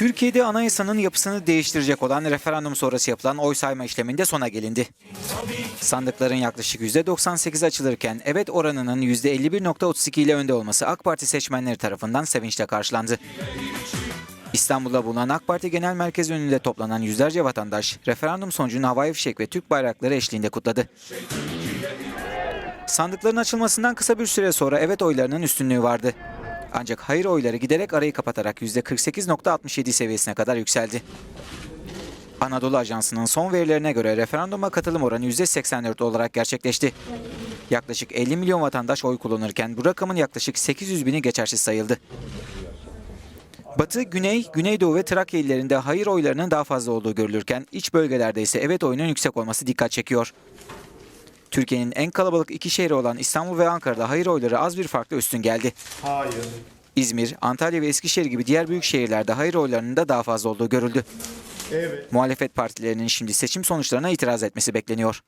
Türkiye'de anayasanın yapısını değiştirecek olan referandum sonrası yapılan oy sayma işleminde sona gelindi. Sandıkların yaklaşık %98 açılırken evet oranının %51.32 ile önde olması AK Parti seçmenleri tarafından sevinçle karşılandı. İstanbul'da bulunan AK Parti Genel Merkezi önünde toplanan yüzlerce vatandaş referandum sonucunu havai fişek ve Türk bayrakları eşliğinde kutladı. Sandıkların açılmasından kısa bir süre sonra evet oylarının üstünlüğü vardı. Ancak hayır oyları giderek arayı kapatarak %48.67 seviyesine kadar yükseldi. Anadolu Ajansı'nın son verilerine göre referanduma katılım oranı %84 olarak gerçekleşti. Yaklaşık 50 milyon vatandaş oy kullanırken bu rakamın yaklaşık 800 bini geçersiz sayıldı. Batı, Güney, Güneydoğu ve Trakya illerinde hayır oylarının daha fazla olduğu görülürken iç bölgelerde ise evet oyunun yüksek olması dikkat çekiyor. Türkiye'nin en kalabalık iki şehri olan İstanbul ve Ankara'da hayır oyları az bir farkla üstün geldi. Hayır. İzmir, Antalya ve Eskişehir gibi diğer büyük şehirlerde hayır oylarının da daha fazla olduğu görüldü. Evet. Muhalefet partilerinin şimdi seçim sonuçlarına itiraz etmesi bekleniyor.